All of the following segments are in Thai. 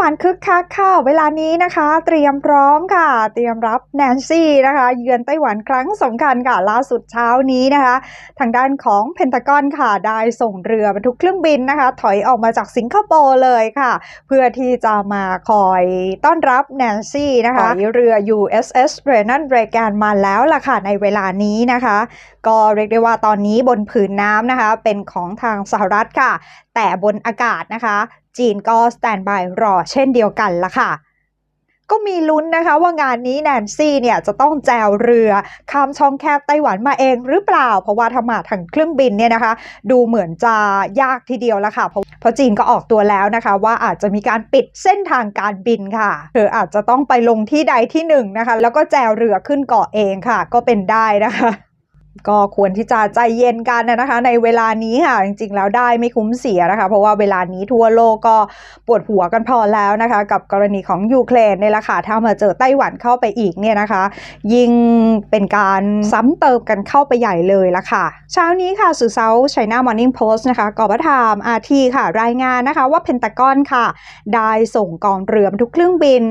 วันคึกคักค่ะเวลานี้นะคะ เตรียมพร้อมค่ะ เตรียมรับแนนซี่นะคะ เยือนไต้หวันครั้งสำคัญค่ะล่าสุดเช้านี้นะคะ ทางด้านของเพนทากอนค่ะได้ส่งเรือบรรทุกเครื่องบินนะคะ ถอยออกมาจากสิงคโปร์เลยค่ะ เพื่อที่จะมาคอยต้อนรับแนนซี่นะคะถอยเรือ USS Ronald Reagan มาแล้วล่ะค่ะในเวลานี้นะคะ ก็เรียกได้ว่าตอนนี้บนผืนน้ำนะคะ เป็นของทางสหรัฐค่ะ แต่บนอากาศนะคะ จีนก็สแตนบายรอเช่นเดียวกันละค่ะก็มีลุ้นนะคะว่างานนี้แนนซี่เนี่ยจะต้องแจวเรือข้ามช่องแคบไต้หวันมาเองหรือเปล่า เพราะว่าถ้ามาทางเครื่องบินเนี่ยนะคะ ดูเหมือนจะยากทีเดียวละค่ะ เพราะเพราะจีนก็ออกตัวแล้วนะคะ ว่าอาจจะมีการปิดเส้นทางการบินค่ะเธออาจจะต้องไปลงที่ใดที่หนึ่งนะคะ แล้วก็แจวเรือขึ้นเกาะเองค่ะ ก็เป็นได้นะคะ ก็ควรที่จะใจเย็นกันนะคะ ในเวลานี้ค่ะ จริงๆ แล้วได้ไม่คุ้มเสียนะคะ เพราะว่าเวลานี้ทั่วโลกก็ปวดหัวกันพอแล้วนะคะ กับกรณีของยูเครนเนี่ยแหละค่ะถ้ามาเจอไต้หวันเข้าไปอีกเนี่ยนะคะ ยิ่งเป็นการซ้ำเติมกันเข้าไปใหญ่เลยละค่ะ เช้านี้ค่ะสื่อเซาท์ไชน่ามอร์นิ่งโพสต์นะคะกอบทามอาทีค่ะ รายงานนะคะว่าเพนตากอนค่ะ ได้ส่งกองเรือบรรทุกเครื่องบิน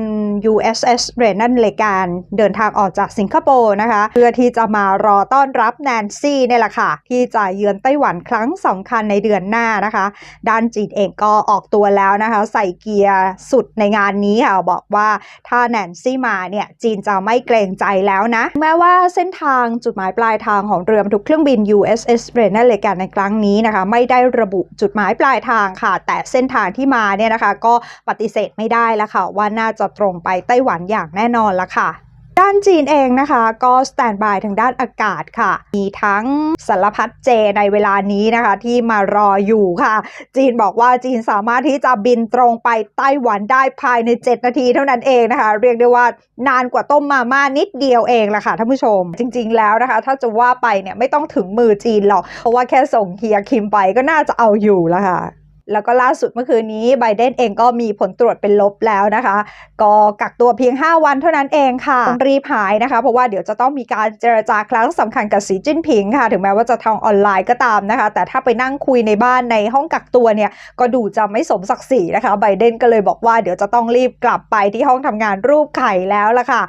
USS Ronald Reagan เดินทางออกจากสิงคโปร์นะคะ เพื่อที่จะมารอต้อนรับแนนซี่เนี่ยแหละค่ะ ที่จะเยือนไต้หวันครั้งสำคัญในเดือนหน้านะคะ ด้านจีนเองก็ออกตัวแล้วนะคะ ใส่เกียร์สุดในงานนี้ค่ะ บอกว่าถ้าแนนซี่มาเนี่ย จีนจะไม่เกรงใจแล้วนะ แม้ว่าเส้นทางจุดหมายปลายทางของเรือบรรทุกเครื่องบิน USS Ronald Reagan ในครั้งนี้นะคะ ไม่ได้ระบุจุดหมายปลายทางค่ะ แต่เส้นทางที่มาเนี่ยนะคะ ก็ปฏิเสธไม่ได้แล้วค่ะ ว่าน่าจะตรงไปไต้หวันอย่างแน่นอนละค่ะานจีนเองนะคะ ก็สแตนบายทางด้านอากาศค่ะ มีทั้งสารพัดเจในเวลานี้นะคะ ที่มารออยู่ค่ะ จีนบอกว่าจีนสามารถที่จะบินตรงไปไต้หวันได้ภายใน 7 นาทีเท่านั้นเองนะคะ เรียกได้ว่านานกว่าต้มมาม่านิดเดียวเองละค่ะท่านผู้ชม จริง ๆ แล้วนะคะ ถ้าจะว่าไปเนี่ยไม่ต้องถึงมือจีนหรอกเพราะว่าแค่ส่งเฮียคิมไปก็น่าจะเอาอยู่แล้วค่ะ แล้วก็ล่าสุดเมื่อคืนนี้ไบเดนเองก็มีผลตรวจเป็นลบแล้วนะคะ ก็กักตัวเพียง 5 วันเท่านั้นเองค่ะต้องรีบหายนะคะ เพราะว่าเดี๋ยวจะต้องมีการเจรจาครั้งสำคัญกับสีจิ้นผิงค่ะ ถึงแม้ว่าจะทางออนไลน์ก็ตามนะคะ แต่ถ้าไปนั่งคุยในบ้านในห้องกักตัวเนี่ย ก็ดูจะไม่สมศักดิ์ศรีนะคะไบเดนก็เลยบอกว่าเดี๋ยวจะต้องรีบกลับไปที่ห้องทำงานรูปไข่แล้วล่ะค่ะ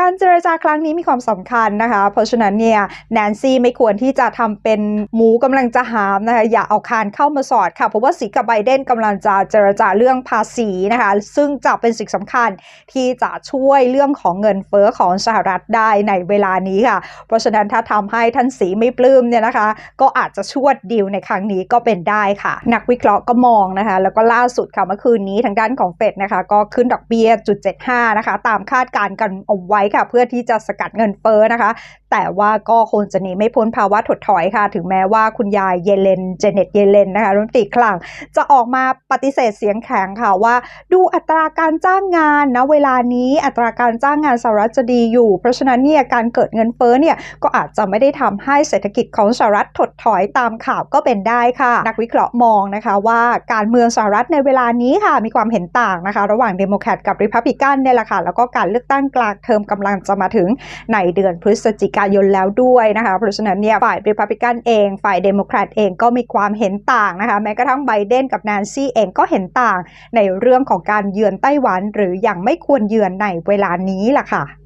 การเจรจาครั้งนี้มีความสำคัญนะคะ เพราะฉะนั้นเนี่ยแนนซี่ไม่ควรที่จะทำเป็นหมูกำลังจะหามนะคะอย่าเอาคานเข้ามาสอดค่ะ เพราะว่าสีกับไบเดนกำลังจะเจรจาเรื่องภาษีนะคะ ซึ่งจะเป็นสิ่งสำคัญที่จะช่วยเรื่องของเงินเฟ้อของสหรัฐได้ในเวลานี้ค่ะ เพราะฉะนั้นถ้าทำให้ท่านสีไม่ปลื้มเนี่ยนะคะ ก็อาจจะชวดดีลในครั้งนี้ก็เป็นได้ค่ะ นักวิเคราะห์ก็มองนะคะ แล้วก็ล่าสุดค่ะเมื่อคืนนี้ทางด้านของเฟดนะคะ ก็ขึ้นดอกเบี้ยจุด75นะคะ ตามคาดการณ์กันเอาไว้ค่ะ เพื่อที่จะสกัดเงินเฟ้อนะคะ แต่ว่าก็คงจะหนีไม่พ้นภาวะถดถอยค่ะ ถึงแม้ว่าคุณยายเยเลน เจเน็ตเยเลนนะคะรัฐมนตรีคลังจะออกมาปฏิเสธเสียงแข็งค่ะว่า ดูอัตราการจ้างงานนะเวลานี้อัตราการจ้างงานสหรัฐจะดีอยู่ เพราะฉะนั้นเนี่ยการเกิดเงินเฟ้อเนี่ยก็อาจจะไม่ได้ทำให้เศรษฐกิจของสหรัฐถดถอยตามข่าวก็เป็นได้ค่ะ นักวิเคราะห์มองนะคะว่าการเมืองสหรัฐในเวลานี้ค่ะมีความเห็นต่างนะคะ ระหว่างเดโมแครตกับริพับลิกันเนี่ยแหละค่ะแล้วก็การเลือกตั้งกลางเทอมกำลังจะมาถึงในเดือนพฤศจิกายนแล้วด้วยนะคะเพราะฉะนั้นเนี่ยฝ่ายริพับลิกันเอง ฝ่ายเดโมแครตเองก็มีความเห็นต่างนะคะแม้กระทั่งไบเดนกับแนนซี่เองก็เห็นต่างในเรื่องของการเยือนไต้หวัน หรือยังไม่ควรเยือนในเวลานี้ล่ะค่ะ